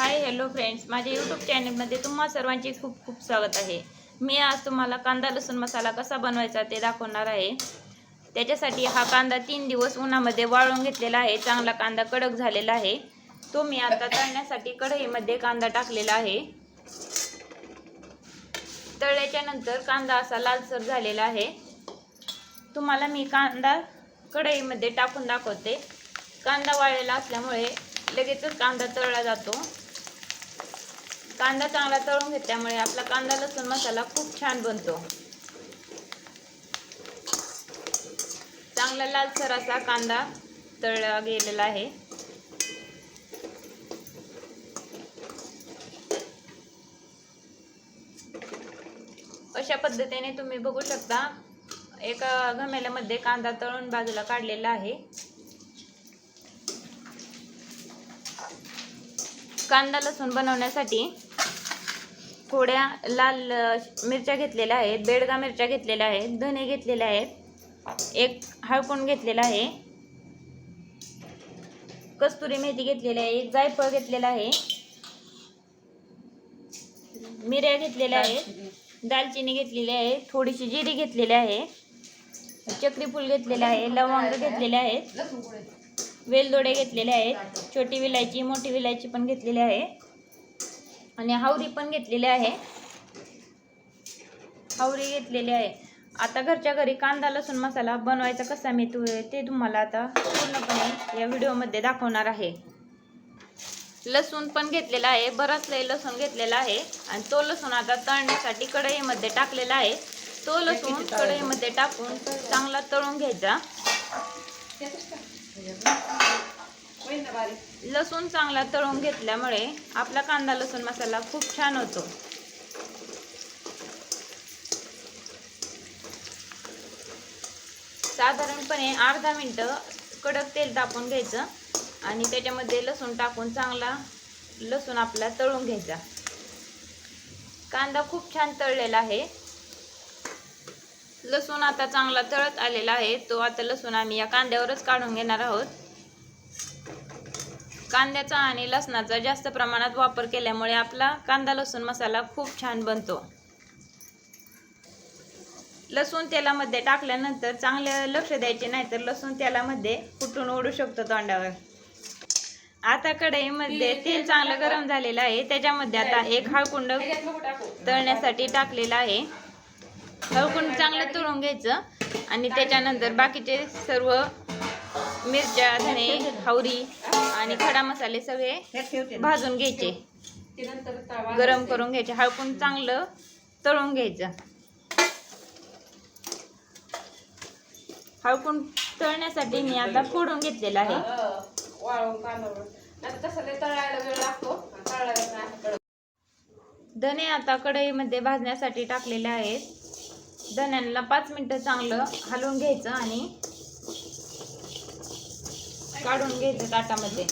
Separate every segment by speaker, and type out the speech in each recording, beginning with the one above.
Speaker 1: हाय hello friends माझ्या YouTube चॅनलमध्ये तुम्हा सर्वांचे खूप खूप स्वागत आहे. मी आज तुम्हाला कांदा लसूण मसाला कसा बनवायचा ते दाखवणार आहे. त्याच्यासाठी हा कांदा तीन दिवस उन्हामध्ये वाळून घेतलेला आहे. चांगला कांदा कडक झालेला आहे. तो मी आता तळण्यासाठी कढईमध्ये कांदा टाकलेला आहे. तळल्याच्या नंतर कांदा असा लालसर झालेला आहे. तुम्हाला मी कांदा कढईमध्ये टाकून दाखवते. कांदा वाळलेला असल्यामुळे लगेचच कांदा तळला जातो. कांदा चांगला तळून घेतल्यामुळे आपला कांदा लसूण मसाला खूप छान बनतो. चांगला लालसर असा कांदा तळला गेलेला आहे. अशा पद्धतीने तुम्ही बघू शकता एका घमेल्यामध्ये कांदा तळून बाजूला काढलेला आहे. कांदा लसूण बनवण्यासाठी थोड्या लाल मिरच्या घेतलेल्या आहेत बेडगा मिरच्या घेतलेल्या आहेत धने घेतलेले आहेत एक हळकुंड घेतलेला आहे कस्तुरी मेथी घेतलेली आहे एक जायफळ घेतलेला आहे मिऱ्या घेतलेल्या आहेत दालचिनी. घेतलेली आहे थोडीशी जिरी घेतलेली आहे चक्री फूल घेतलेले आहे लवंग घेतलेले आहेत वेलदोडे घेतलेले आहेत छोटी विलायची मोठी विलायची पण घेतलेली आहे. आणि हावरी पण घेतलेली आहे. हावरी घेतलेली आहे. आता घरच्या घरी कांदा लसूण मसाला बनवायचा कसा मी तू ते तुम्हाला आता पूर्णपणे या व्हिडिओमध्ये दाखवणार आहे. लसूण पण घेतलेला आहे. बराच लय लसूण घेतलेला आहे. आणि तो लसूण आता तळण्यासाठी कढईमध्ये टाकलेला आहे. तो लसूण कढईमध्ये टाकून चांगला तळून घ्यायचा. लसूण चांगला तळून घेतल्यामुळे आपला कांदा लसूण मसाला खूप छान होतो. साधारणपणे अर्धा मिनटं कडक तेल तापून घ्यायचं आणि त्याच्यामध्ये लसूण टाकून चांगला लसूण आपला तळून घ्यायचा. कांदा खूप छान तळलेला आहे. लसूण आता चांगला तळत आलेला आहे. तो आता लसूण आम्ही या कांद्यावरच काढून घेणार आहोत. कांद्याचा आणि लसणाचा जास्त प्रमाणात वापर केल्यामुळे आपला कांदा लसूण मसाला खूप छान बनतो. लसूण तेलामध्ये टाकल्यानंतर चांगले लक्ष द्यायचे नाही तर लसूण तेलामध्ये फुटून ओढू शकतो तोंडावर. आता कढईमध्ये तेल चांगलं गरम झालेलं आहे. त्याच्यामध्ये आता एक हळकुंड तळण्यासाठी टाकलेलं आहे. हळकुंड चांगलं तळून घ्यायचं आणि त्याच्यानंतर बाकीचे सर्व मिरच्या धने हवरी आणि खडा मसाले सगळे भाजून घ्यायचे. गरम करून घ्यायचे. हळकुंड चांगलं तळून घ्यायचं. हळकुंड तळण्यासाठी मी आता फोडून घेतलेला आहे. धने आता कढईमध्ये भाजण्यासाठी टाकलेले आहेत. धन्यांना पाच मिनिटं चांगलं हलवून घ्यायचं आणि काढून घ्यायचं ताटामध्ये.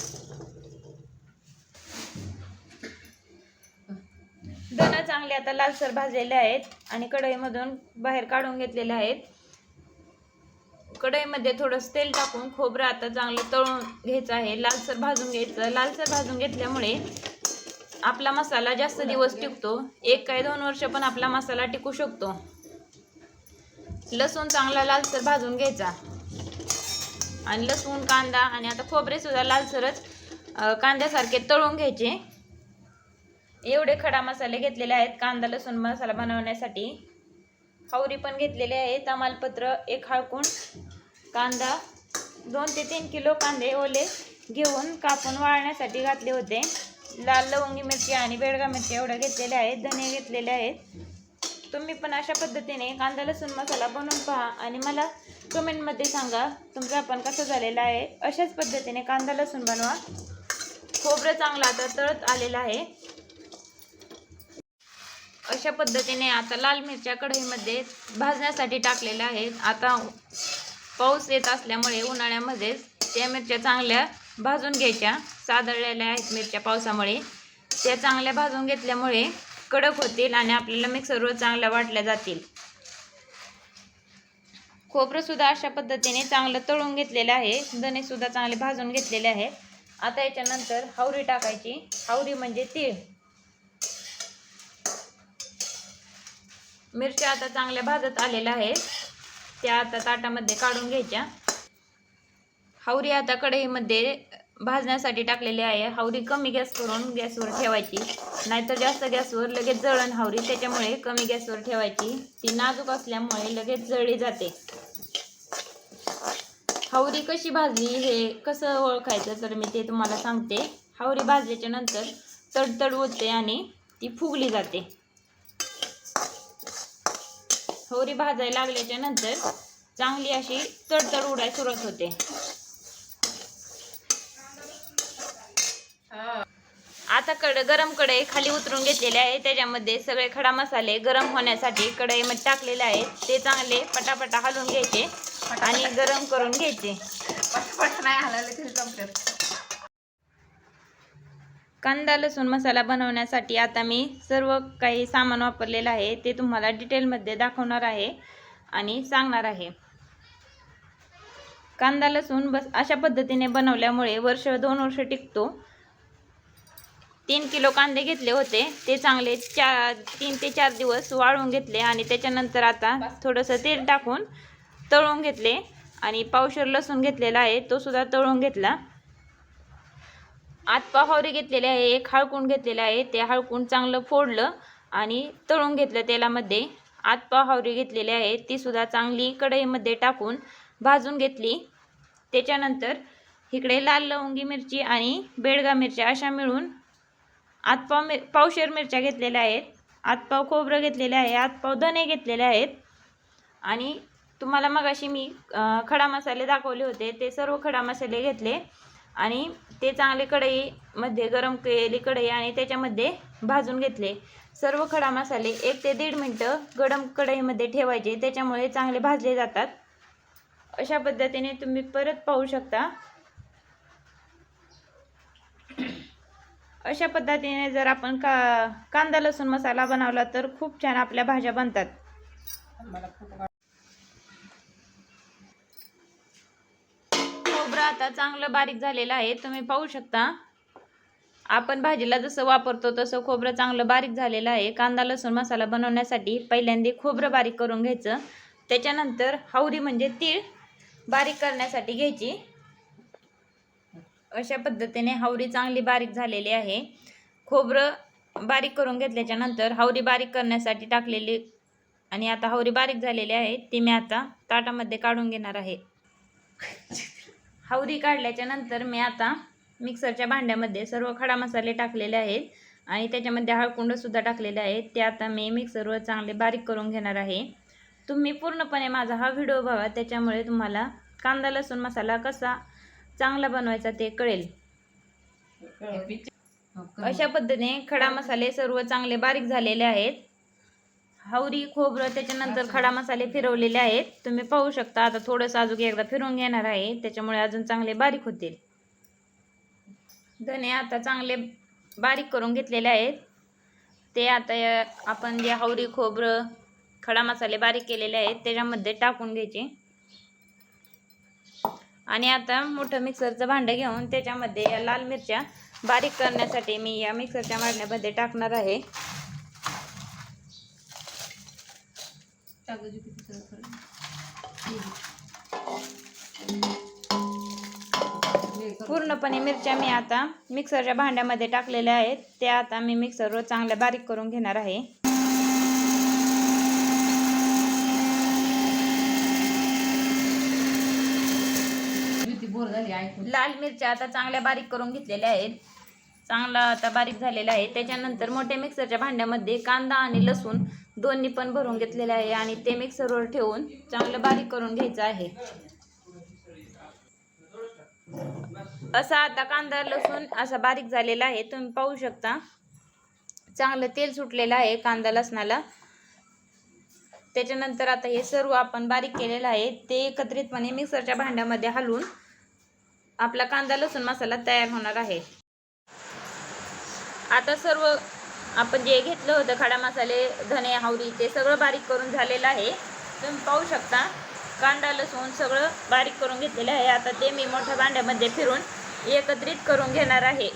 Speaker 1: दोन चांगले आता लालसर भाजलेले आहेत आणि कढईमधून बाहेर काढून घेतलेले आहेत. कढईमध्ये थोडंसं तेल टाकून खोबरं आता चांगलं तळून घ्यायचं आहे. लालसर भाजून घ्यायचं. लालसर भाजून घेतल्यामुळे आपला मसाला जास्त दिवस टिकतो. एक काय दोन वर्ष पण आपला मसाला टिकू शकतो. लसूण चांगला लालसर भाजून घ्यायचा. आणि लसूण कांदा आणि आता खोबरेसुद्धा लालसरच कांद्यासारखे तळून घ्यायचे. एवढे खडा मसाले घेतलेले आहेत कांदा लसूण मसाला बनवण्यासाठी. हावरी पण घेतलेले आहे तमालपत्र एक हळकून कांदा दोन ते तीन किलो कांदे ओले घेऊन कापून वाळण्यासाठी घातले होते. लाल लवंगी मिरची आणि बेडगा मिरची एवढ्या घेतलेल्या आहेत धने घेतलेले आहेत. तुम्ही पण अशा पद्धतीने कांदा लसूण मसाला बनवून पहा आणि मला कमेंटमध्ये सांगा तुमचा पण कसं झालेला आहे. अशाच पद्धतीने कांदा लसूण बनवा. खोबरं चांगलं आता तळत आलेलं आहे. अशा पद्धतीने आता लाल मिरच्या कढईमध्ये भाजण्यासाठी टाकलेल्या आहेत. आता पाऊस येत असल्यामुळे उन्हाळ्यामध्येच त्या मिरच्या चांगल्या भाजून घ्यायच्या. सादळलेल्या आहेत मिरच्या पावसामुळे. त्या चांगल्या भाजून घेतल्यामुळे कडक होतील आणि आपल्याला मिक्सरवर चांगल्या वाटल्या जातील. खोबरं सुद्धा अशा पद्धतीने चांगलं तळून घेतलेलं आहे. धनेसुद्धा चांगले भाजून घेतलेले आहे. आता याच्यानंतर हावरी टाकायची. हावरी म्हणजे तीळ. मिरच्या आता चांगल्या भाजत आलेल्या आहेत. त्या आता ताटामध्ये काढून घ्यायच्या. हावरी आता कढईमध्ये भाजण्यासाठी टाकलेली आहे. हावरी कमी गॅस करून गॅसवर ठेवायची. नाहीतर जास्त गॅसवर लगेच जळण हावरी त्याच्यामुळे कमी गॅसवर ठेवायची. ती नाजूक असल्यामुळे लगेच जळली जाते. हावरी कशी भाजली हे कसं ओळखायचं तर मी ते तुम्हाला सांगते. हावरी भाजल्याच्या नंतर तडतड होते आणि ती फुगली जाते. हावरी भाजायला लागल्याच्या नंतर चांगली अशी तडतड उडाय सुरुवात होते
Speaker 2: हा
Speaker 1: आता कड गरम कढई खाली उतरून घेतलेले आहे. त्याच्यामध्ये सगळे खडा मसाले गरम होण्यासाठी कढईमध्ये टाकलेले आहेत. ते चांगले पटापटा हलवून घ्यायचे आणि गरम करून घ्यायचे.
Speaker 2: पटपट नाही
Speaker 1: कांदा लसूण मसाला बनवण्यासाठी आता मी सर्व काही सामान वापरलेलं आहे. ते तुम्हाला डिटेलमध्ये दाखवणार आहे आणि सांगणार आहे. कांदा लसूण बस अशा पद्धतीने बनवल्यामुळे वर्ष दोन वर्ष टिकतो. तीन किलो कांदे घेतले होते. ते चांगले चार तीन ते चार दिवस वाळून घेतले आणि त्याच्यानंतर आता थोडंसं तेल टाकून तळून घेतले. आणि पावशर लसूण घेतलेला आहे तो सुद्धा तळून घेतला. आत पाहावरी घेतलेले आहे एक हळकून घेतलेलं आहे. ते हळकून चांगलं फोडलं आणि तळून घेतलं तेलामध्ये. आत पाहावरी घेतलेली आहे ती सुद्धा चांगली कढईमध्ये टाकून भाजून घेतली. त्याच्यानंतर इकडे लाल लवंगी मिरची आणि बेडगा मिरच्या अशा मिळून आतपाव मिर पावशेर मिरच्या घेतलेल्या आहेत. आतपाव खोबरं घेतलेले आहे. आतपाव धने घेतलेले आहेत. आणि तुम्हाला मगाशी मी खडा मसाले दाखवले होते. ते सर्व खडा मसाले घेतले. आणि ते चांगले कढईमध्ये गरम केलेली कढई आणि त्याच्यामध्ये भाजून घेतले. सर्व खडा मसाले एक ते दीड मिनटं गरम कढईमध्ये ठेवायचे. त्याच्यामुळे चांगले भाजले जातात. अशा पद्धतीने तुम्ही परत पाहू शकता. अशा पद्धतीने जर आपण का कांदा लसूण मसाला बनवला तर खूप छान आपल्या भाज्या बनतात. खोबरं आता चांगलं बारीक झालेलं आहे. तुम्ही पाहू शकता. आपण भाजीला जसं वापरतो तसं खोबरं चांगलं बारीक झालेलं आहे. कांदा लसूण मसाला बनवण्यासाठी पहिल्यांदा खोबरं बारीक करून घ्यायचं. त्याच्यानंतर हावरी म्हणजे तीळ बारीक करण्यासाठी घ्यायची. अशा पद्धतीने हावरी चांगली बारीक झालेली आहे. खोबरं बारीक करून घेतल्याच्या नंतर हावरी बारीक करण्यासाठी टाकलेली आणि आता हावरी बारीक झालेली आहे ती मी आता ताटामध्ये काढून घेणार आहे. हावरी काढल्याच्या नंतर मी आता मिक्सरच्या भांड्यामध्ये सर्व खडा मसाले टाकलेले आहेत आणि त्याच्यामध्ये हळकुंडसुद्धा टाकलेले आहेत. ते आता मी मिक्सरवर चांगले बारीक करून घेणार आहे. तुम्ही पूर्णपणे माझा हा व्हिडिओ बघा त्याच्यामुळे तुम्हाला कांदा लसूण मसाला कसा चांगला बनवायचा ते कळेल. अशा पद्धतीने खडा मसाले सर्व चांगले बारीक झालेले आहेत. हावरी खोबरं त्याच्यानंतर खडा मसाले फिरवलेले आहेत. तुम्ही पाहू शकता आता थोडंसं अजून एकदा फिरवून घेणार आहे. त्याच्यामुळे अजून चांगले बारीक होतील. धने आता चांगले बारीक करून घेतलेले आहेत. ते आता आपण जे हावरी खोबरं खडा मसाले बारीक केलेले आहेत त्याच्यामध्ये टाकून घ्यायचे. आणि आता मोठं मिक्सरचं भांडं घेऊन त्याच्यामध्ये या लाल मिरच्या बारीक करण्यासाठी मी या मिक्सरच्या भांड्यामध्ये टाकणार आहे. पूर्णपणे मिरच्या मी आता मिक्सरच्या भांड्यामध्ये टाकलेल्या आहेत. त्या आता मी मिक्सरवर चांगल्या बारीक करून घेणार आहे. लाल मिरच्या आता चांगल्या बारीक करून घेतलेल्या आहेत. चांगला आता बारीक झालेला आहे. त्याच्यानंतर मोठ्या मिक्सरच्या भांड्यामध्ये कांदा आणि लसूण दोन्ही पण भरून घेतलेले आहे आणि ते मिक्सरवर ठेवून चांगलं बारीक करून घ्यायचं आहे. असा आता कांदा लसूण असा बारीक झालेला आहे. तुम्ही पाहू शकता. चांगलं तेल सुटलेलं आहे कांदा लसणाला. त्याच्यानंतर आता हे सर्व आपण बारीक केलेलं आहे. ते एकत्रितपणे मिक्सरच्या भांड्यामध्ये हलवून आपला कांदा लसूण मसाला तयार होणार आहे. आता सर्व आपण जे घेतलं होतं खडा मसाले धने हावरी ते सगळं बारीक करून झालेलं आहे. तुम्ही पाहू शकता कांदा लसूण सगळं बारीक करून घेतलेलं आहे. आता ते मी मोठ्या भांड्यामध्ये फिरून एकत्रित करून घेणार आहे.